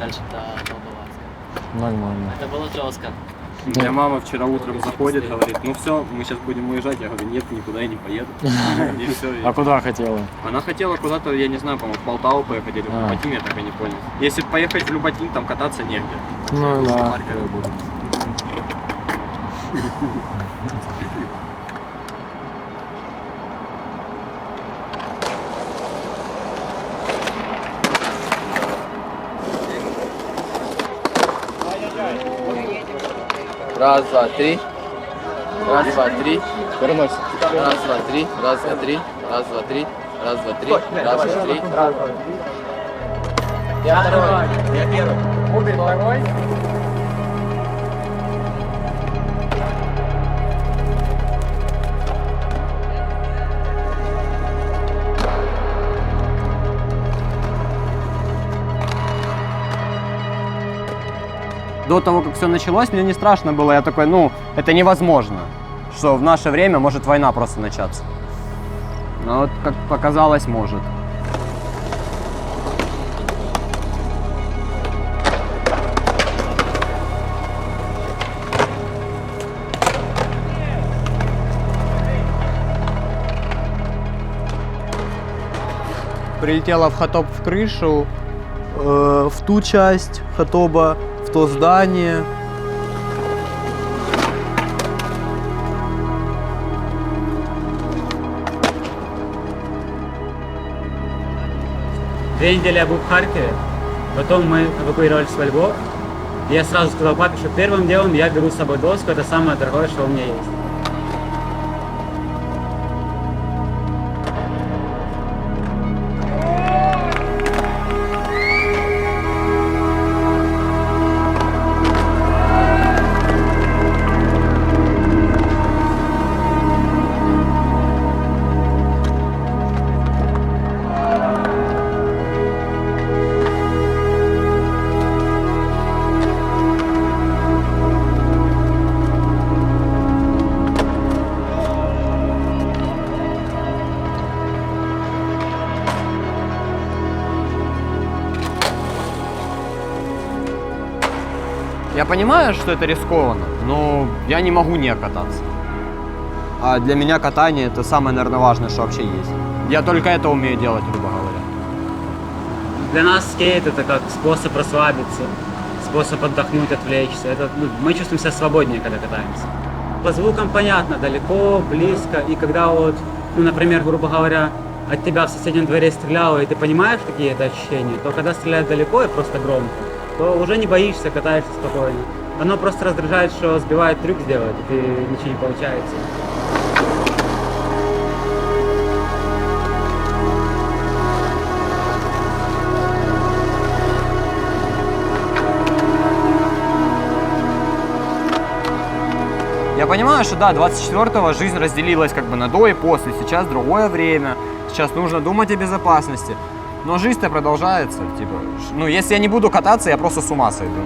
дальше до Волноваска. Нормально. Это было жестко. У меня мама вчера утром заходит, говорит, ну все, мы сейчас будем уезжать. Я говорю, нет, никуда я не поеду. И все. А куда хотела? Она хотела куда-то, я не знаю, по-моему, в Полтаву поехать или в А. Я так и не понял. Если поехать в Люботин, там кататься негде. Ну да. Раз, два, три. Раз, два, три. Раз, два, три. Раз, два, три. Раз, два, три. Раз, два, три. Раз, два, три. Я второй. Я первый. До того, как все началось, мне не страшно было. Я такой, ну, это невозможно, что в наше время может война просто начаться. Но вот, как показалось, может. прилетела в Хатоп в крышу, э, в ту часть Хатоба, в то здание. Две недели я был в Харькове, потом мы эвакуировались во Львов. Я сразу сказал папе, что первым делом я беру с собой доску, это самое дорогое, что у меня есть. Я понимаю, что это рискованно, но я не могу не кататься. А для меня катание это самое, наверное, важное, что вообще есть. Я только это умею делать, грубо говоря. Для нас скейт это как способ расслабиться, способ отдохнуть, отвлечься. Это, ну, мы чувствуем себя свободнее, когда катаемся. По звукам понятно, далеко, близко. И когда вот, ну, например, грубо говоря, от тебя в соседнем дворе стреляло, и ты понимаешь, какие это ощущения, то когда стреляют далеко и просто громко, то уже не боишься, катаешься спокойно. Оно просто раздражает, что сбивает трюк сделать, и ты ничего не получается. Я понимаю, что да, 24-го жизнь разделилась как бы на до и после. Сейчас другое время. Сейчас нужно думать о безопасности. Но жизнь-то продолжается. Типа, ну, если я не буду кататься, я просто с ума сойду.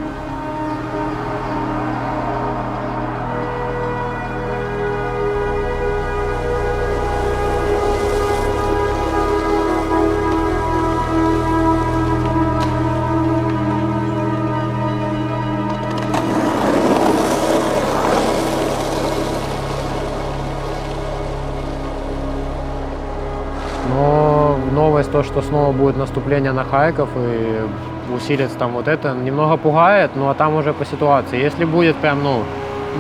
Новость то, что снова будет наступление на Харьков и усилится там вот это, немного пугает, ну а там уже по ситуации. Если будет прям, ну,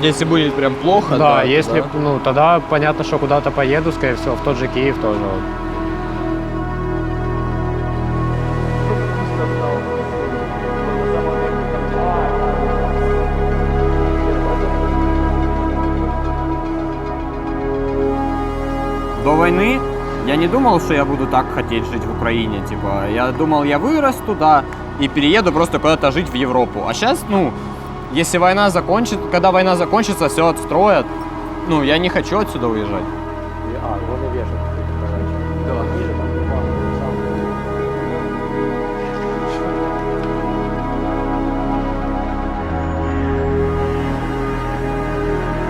Если будет прям плохо, да, да, если, да. ну, тогда понятно, что куда-то поеду, скорее всего, в тот же Киев тоже. вот. До войны не думал, что я буду так хотеть жить в Украине. Типа, я думал, я вырасту, да, и перееду просто куда-то жить в Европу. А сейчас, ну, если война закончится, когда война закончится, все отстроят. Ну, я не хочу отсюда уезжать. А.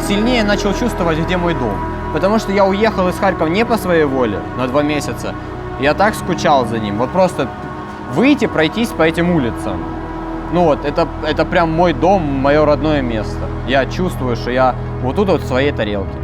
Сильнее начал чувствовать, где мой дом. Потому что я уехал из Харькова не по своей воле на два месяца. Я так скучал за ним. Вот просто выйти, пройтись по этим улицам. Ну вот, это, это прям мой дом, мое родное место. Я чувствую, что я вот тут вот в своей тарелке.